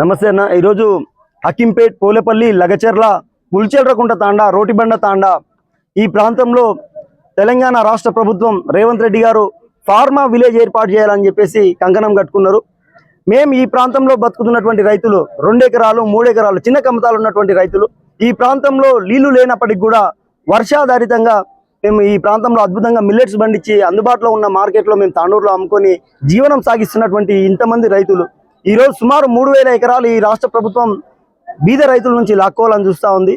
నమస్తే అన్న. ఈరోజు అకింపేట్ పోలేపల్లి లగచెర్ల పుల్చెర్రకుంట తాండా రోటిబండ తాండా. ఈ ప్రాంతంలో తెలంగాణ రాష్ట్ర ప్రభుత్వం రేవంత్ రెడ్డి గారు ఫార్మా విలేజ్ ఏర్పాటు చేయాలని చెప్పేసి కంకణం కట్టుకున్నారు. మేము ఈ ప్రాంతంలో బతుకుతున్నటువంటి రైతులు రెండు ఎకరాలు మూడు ఎకరాలు చిన్న కమతాలు ఉన్నటువంటి రైతులు. ఈ ప్రాంతంలో నీళ్ళు లేనప్పటికి కూడా వర్షాధారితంగా మేము ఈ ప్రాంతంలో అద్భుతంగా మిల్లెట్స్ పండించి అందుబాటులో ఉన్న మార్కెట్లో మేము తాండూరులో అమ్ముకొని జీవనం సాగిస్తున్నటువంటి ఇంతమంది రైతులు. ఈరోజు సుమారు మూడు వేల ఎకరాలు ఈ రాష్ట్ర ప్రభుత్వం బీద రైతుల నుంచి లాక్కోవాలని చూస్తూ ఉంది.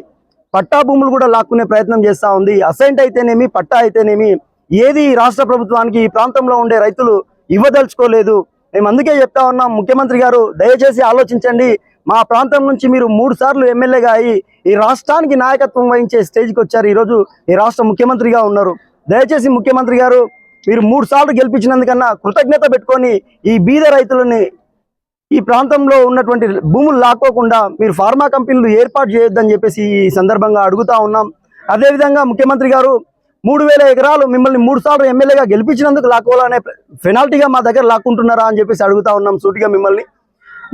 పట్టా భూములు కూడా లాక్కునే ప్రయత్నం చేస్తూ ఉంది. అసైంట్ అయితేనేమి పట్టా అయితేనేమి ఏది ఈ రాష్ట్ర ప్రభుత్వానికి ఈ ప్రాంతంలో ఉండే రైతులు ఇవ్వదలుచుకోలేదు. మేము అందుకే చెప్తా ఉన్నాం ముఖ్యమంత్రి గారు దయచేసి ఆలోచించండి. మా ప్రాంతం నుంచి మీరు మూడు సార్లు ఎమ్మెల్యేగా అయ్యి ఈ రాష్ట్రానికి నాయకత్వం వహించే స్టేజ్కి వచ్చారు. ఈరోజు ఈ రాష్ట్ర ముఖ్యమంత్రిగా ఉన్నారు. దయచేసి ముఖ్యమంత్రి గారు మీరు మూడు సార్లు గెలిపించినందుకన్నా కృతజ్ఞత పెట్టుకొని ఈ బీద రైతులని ఈ ప్రాంతంలో ఉన్నటువంటి భూములు లాక్కోకుండా మీరు ఫార్మా కంపెనీలు ఏర్పాటు చేయొద్దని చెప్పేసి ఈ సందర్భంగా అడుగుతా ఉన్నాం. అదేవిధంగా ముఖ్యమంత్రి గారు మూడు వేల ఎకరాలు మిమ్మల్ని మూడు సార్లు ఎమ్మెల్యేగా గెలిపించినందుకు లాక్కోవాలనే పెనాల్టీగా మా దగ్గర లాక్కుంటున్నారా అని చెప్పేసి అడుగుతా ఉన్నాం సూటిగా మిమ్మల్ని.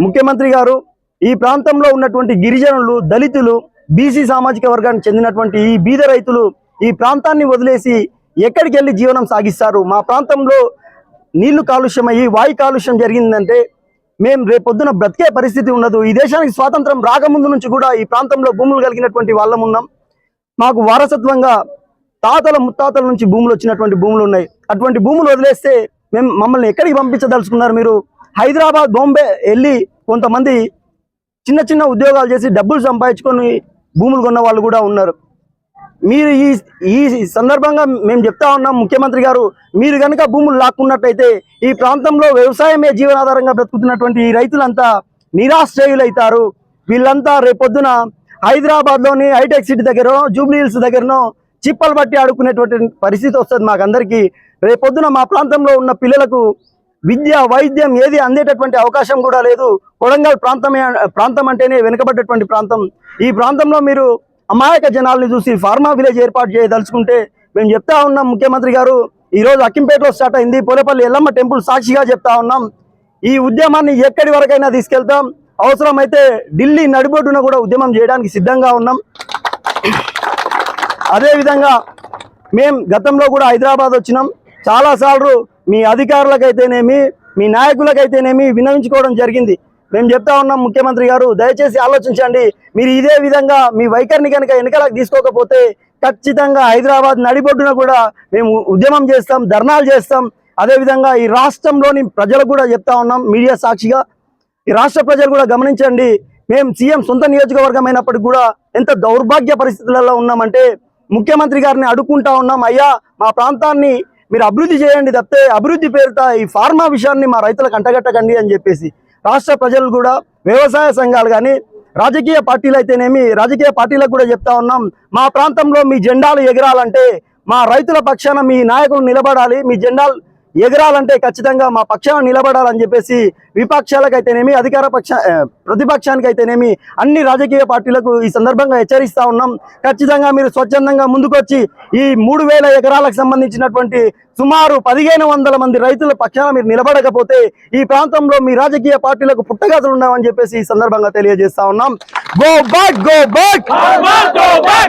ముఖ్యమంత్రి గారు ఈ ప్రాంతంలో ఉన్నటువంటి గిరిజనులు దళితులు బీసీ సామాజిక వర్గానికి చెందినటువంటి ఈ బీద రైతులు ఈ ప్రాంతాన్ని వదిలేసి ఎక్కడికి వెళ్ళి జీవనం సాగిస్తారు? మా ప్రాంతంలో నీళ్ళు కాలుష్యం అయ్యి వాయు కాలుష్యం జరిగిందంటే మేము రేపొద్దున బ్రతికే పరిస్థితి ఉండదు ఈ దేశానికి స్వాతంత్రం రాకముందు నుంచి కూడా ఈ ప్రాంతంలో భూములు కలిగినటువంటి వాళ్ళం ఉన్నాం. మాకు వారసత్వంగా తాతల ముత్తాతల నుంచి భూములు వచ్చినటువంటి భూములు ఉన్నాయి. అటువంటి భూములు వదిలేస్తే మేము మమ్మల్ని ఎక్కడికి పంపించదలుచుకున్నారు మీరు? హైదరాబాద్ బాంబే వెళ్ళి కొంతమంది చిన్న చిన్న ఉద్యోగాలు చేసి డబ్బులు సంపాదించుకొని భూములు కొన్న వాళ్ళు కూడా ఉన్నారు. మీరు ఈ ఈ సందర్భంగా మేము చెప్తా ఉన్నాం ముఖ్యమంత్రి గారు మీరు కనుక భూములు లాక్కున్నట్టయితే ఈ ప్రాంతంలో వ్యవసాయమే జీవనాధారంగా బ్రతుకుతున్నటువంటి ఈ రైతులంతా నిరాశ్రయులైతారు. వీళ్ళంతా రేపొద్దున హైదరాబాద్లోని హైటెక్ సిటీ దగ్గర జూబ్లీ హిల్స్ దగ్గరనో చిప్పలు బట్టి ఆడుకునేటువంటి పరిస్థితి వస్తుంది మాకందరికీ. రేపొద్దున మా ప్రాంతంలో ఉన్న పిల్లలకు విద్య వైద్యం ఏది అందేటటువంటి అవకాశం కూడా లేదు. కొడంగల్ ప్రాంతమే ప్రాంతం అంటేనే వెనుకబడ్డటువంటి ప్రాంతం. ఈ ప్రాంతంలో మీరు అమాయక జనాల్ని చూసి ఫార్మా విలేజ్ ఏర్పాటు చేయదలుచుకుంటే మేము చెప్తా ఉన్నాం ముఖ్యమంత్రి గారు. ఈరోజు అక్కింపేటలో స్టార్ట్ అయింది. పోలేపల్లి ఎల్లమ్మ టెంపుల్ సాక్షిగా చెప్తా ఉన్నాం. ఈ ఉద్యమాన్ని ఎక్కడి వరకైనా తీసుకెళ్తాం. అవసరమైతే ఢిల్లీ నడిబొడ్డున కూడా ఉద్యమం చేయడానికి సిద్ధంగా ఉన్నాం. అదేవిధంగా మేం గతంలో కూడా హైదరాబాద్ వచ్చినాం. చాలాసార్లు మీ అధికారులకైతేనేమి మీ నాయకులకైతేనేమి వినవించుకోవడం జరిగింది. మేము చెప్తా ఉన్నాం ముఖ్యమంత్రి గారు దయచేసి ఆలోచించండి. మీరు ఇదే విధంగా మీ వైఖరిని కనుక వెనకలకు తీసుకోకపోతే ఖచ్చితంగా హైదరాబాద్ నడిబొడ్డున కూడా మేము ఉద్యమం చేస్తాం ధర్నాలు చేస్తాం. అదేవిధంగా ఈ రాష్ట్రంలోని ప్రజలకు కూడా చెప్తా ఉన్నాం మీడియా సాక్షిగా. ఈ రాష్ట్ర ప్రజలు కూడా గమనించండి మేము సీఎం సొంత నియోజకవర్గం అయినప్పటికీ కూడా ఎంత దౌర్భాగ్య పరిస్థితులలో ఉన్నామంటే ముఖ్యమంత్రి గారిని అడుక్కుంటా ఉన్నాం అయ్యా మా ప్రాంతాన్ని మీరు అభివృద్ధి చేయండి తప్పితే అభివృద్ధి పేరుతో ఈ ఫార్మా విషయాన్ని మా రైతులకు అంటగట్టకండి అని చెప్పేసి. రాష్ట్ర ప్రజలు కూడా వ్యవసాయ సంఘాలు కానీ రాజకీయ పార్టీలు అయితేనేమి రాజకీయ పార్టీలకు కూడా చెప్తా ఉన్నాం మా ప్రాంతంలో మీ జెండాలు ఎగరాలంటే మా రైతుల పక్షాన మీ నాయకులు నిలబడాలి మీ జెండాలు ఎగరాలంటే ఖచ్చితంగా మా పక్షాన నిలబడాలని చెప్పేసి విపక్షాలకైతేనేమి అధికార పక్ష ప్రతిపక్షానికి ప్రతిపక్షానికైతేనేమి అన్ని రాజకీయ పార్టీలకు ఈ సందర్భంగా హెచ్చరిస్తా ఉన్నాం. ఖచ్చితంగా మీరు స్వచ్ఛందంగా ముందుకొచ్చి ఈ మూడు వేల ఎకరాలకు సంబంధించినటువంటి సుమారు పదిహేను వందల మంది రైతుల పక్షాన మీరు నిలబడకపోతే ఈ ప్రాంతంలో మీ రాజకీయ పార్టీలకు పుట్టగతులు ఉండవని చెప్పేసి ఈ సందర్భంగా తెలియజేస్తా ఉన్నాం. Go back go back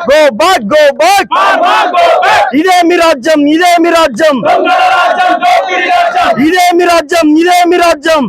go back go back ఇదే మీ రాజ్యం ఇదే మీ రాజ్యం. ఇదే మీ రాజ్యం ఇదే మీ రాజ్యం.